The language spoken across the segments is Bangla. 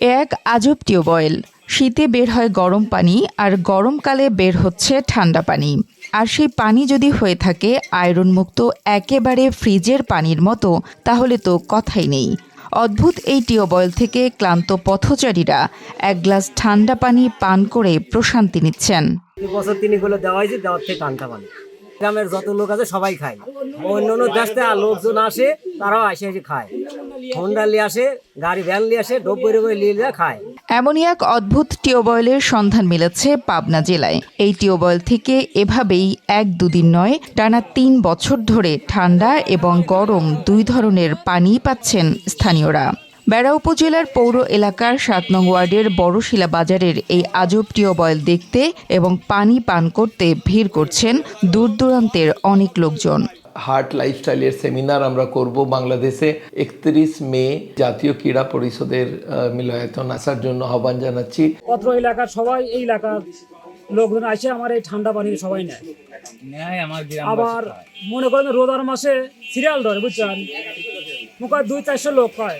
এক আজব টিউবওয়েল। শীতে বের হয় গরম পানি আর গরমকালে বের হচ্ছে ঠান্ডা পানি। আর সেই পানি যদি হয়ে থাকে আয়রনমুক্ত একেবারে ফ্রিজের পানির মতো, তাহলে তো কথাই নেই। অদ্ভুত এই টিউবওয়েল থেকে ক্লান্ত পথচারীরা এক গ্লাস ঠান্ডা পানি পান করে প্রশান্তি নিচ্ছেন। গ্রামের যত লোক আছে সবাই খায়। অন্য অন্য দেশ থেকে লোকজন আসে, তারাও আসে এসে খায়। হোন্ডা নিয়ে আসে গাড়ি ভ্যান নিয়ে আসে ডোব বইরে করে নিয়ে খায়। এমনই এক অদ্ভুত টিউবওয়েলের সন্ধান মিলেছে পাবনা জেলায়। এই টিউবওয়েল থেকে এভাবেই এক দুদিন নয় টানা তিন বছর ধরে ঠান্ডা এবং গরম দুই ধরনের পানি পাচ্ছেন স্থানীয়রা। বেড়া উপজেলার পৌর এলাকার সাত নং ওয়ার্ডের বড়শিলা বাজারের এই আজব টিউবওয়েল দেখতে এবং পানি পান করতে ভিড় করছেন দূর দূরান্তের অনেক লোকজন। হার্ট লাইফস্টাইলের সেমিনার আমরা করব বাংলাদেশে একত্রিশ মে জাতীয় ক্রীড়া পরিষদের মিলনায়তন আসার জন্য আহ্বান জানাচ্ছি। অত্র এলাকার সবাই এই এলাকার লোকজন আসে আমার এই ঠান্ডা পানি সবাই নেয়। আবার মনে করেন রোজার মাসে সিরিয়াল ধরে বুঝছেন? মুখে দুই চারশো লোক হয়।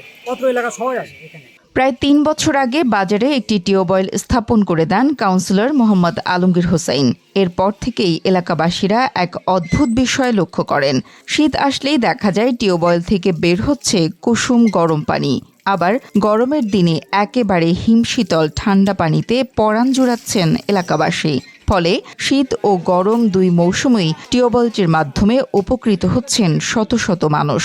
এলাকার সবাই আসে এখানে। প্রায় তিন বছর আগে বাজারে একটি টিউবওয়েল স্থাপন করে দেন কাউন্সিলর মোহাম্মদ আলমগীর হোসাইন। এরপর থেকেই এলাকাবাসীরা এক অদ্ভুত বিষয় লক্ষ্য করেন। শীত আসলেই দেখা যায় টিউবওয়েল থেকে বের হচ্ছে কুসুম গরম পানি। আবার গরমের দিনে একেবারে হিমশীতল ঠান্ডা পানিতে পরাণ জোড়াচ্ছেন এলাকাবাসী। ফলে শীত ও গরম দুই মৌসুমেই টিউবওয়েলটির মাধ্যমে উপকৃত হচ্ছেন শত শত মানুষ।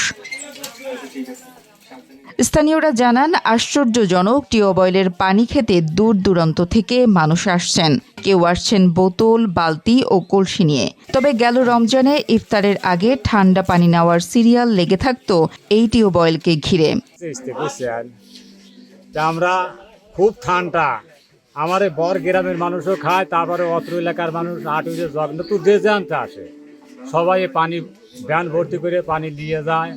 স্থানীয়রা জানান, আশ্চর্যজনক টিউবওয়েলের পানি খেতে দূর দূরান্ত থেকে মানুষ আসছেন। কেউ আসছেন বোতল, বালতি ও কলসি নিয়ে। তবে গেল রমজানে ইফতারের আগে ঠান্ডা পানি নেওয়ার সিরিয়াল লেগে থাকতো এই টিউবওয়েলকে ঘিরে। আমরা খুব ঠান্ডা। আমার বর গ্রামের মানুষও খায়, তারপরে অত্র এলাকার মানুষ জগন্নাথপুর যে আসে, সবাই পানি, ভ্যান ভর্তি করে পানি নিয়ে যায়।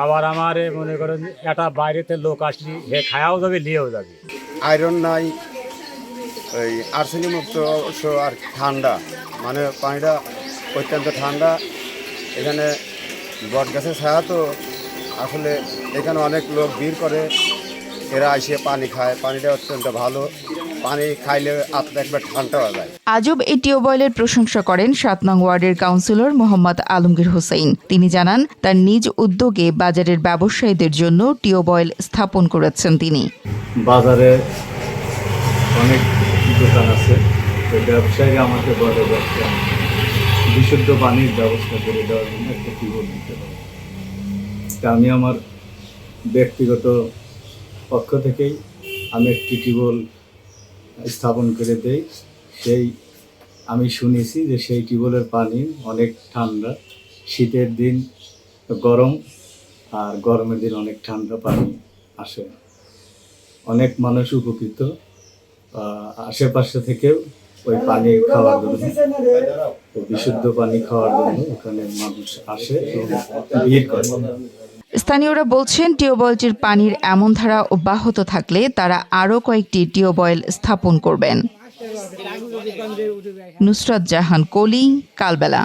আবার আমার মনে করেন একটা বাইরেতে লোক আসলি, হে খায়াও যাবে নিয়েও যাবে। আয়রন নাই ওই আর্সেনি মুক্ত আর ঠান্ডা মানে পানিটা অত্যন্ত ঠান্ডা। এখানে বট গাছের ছায়া তো আসলে এখানে অনেক লোক ভিড় করে, এরা এসে পানি খায়, পানিটা অত্যন্ত ভালো। পানি খাইলে একবার ঠান্ডা হয়ে যায়। আজব এই টিউবওয়েলের প্রশংসা করেন সাত নং ওয়ার্ডের কাউন্সিলর মোহাম্মদ আলমগীর হোসেন তিনি জানান তার নিজ উদ্যোগে বাজারের ব্যবসায়ীদের জন্য টিউবওয়েল স্থাপন করেছেন তিনি। বাজারে অনেক দোকান আছে। তো ব্যবসায়ীরা আমাকে বলে ব্যবসা বিশুদ্ধ পানির ব্যবস্থা করে দেওয়ার জন্য একটা টিউবওয়েল দিতে হবে। আমি আমার ব্যক্তিগত পক্ষ থেকেই আমি একটি টিউবওয়েল স্থাপন করে দেয় সেই আমি শুনেছি যে সেই টিউবওয়েলের পানি অনেক ঠান্ডা। শীতের দিন গরম আর গরমের দিন অনেক ঠান্ডা পানি আসে। অনেক মানুষ উপকৃত আশেপাশে থেকেও ওই পানি খাওয়ার জন্য বিশুদ্ধ পানি খাওয়ার জন্য ওখানে মানুষ আসে ভিড় করে। স্থানীয়রা বলছেন টিউবওয়েলটির পানির এমন ধারা অব্যাহত থাকলে তারা আরও কয়েকটি টিউবওয়েল স্থাপন করবেন। নুসরত জাহান, কলি, কালবেলা।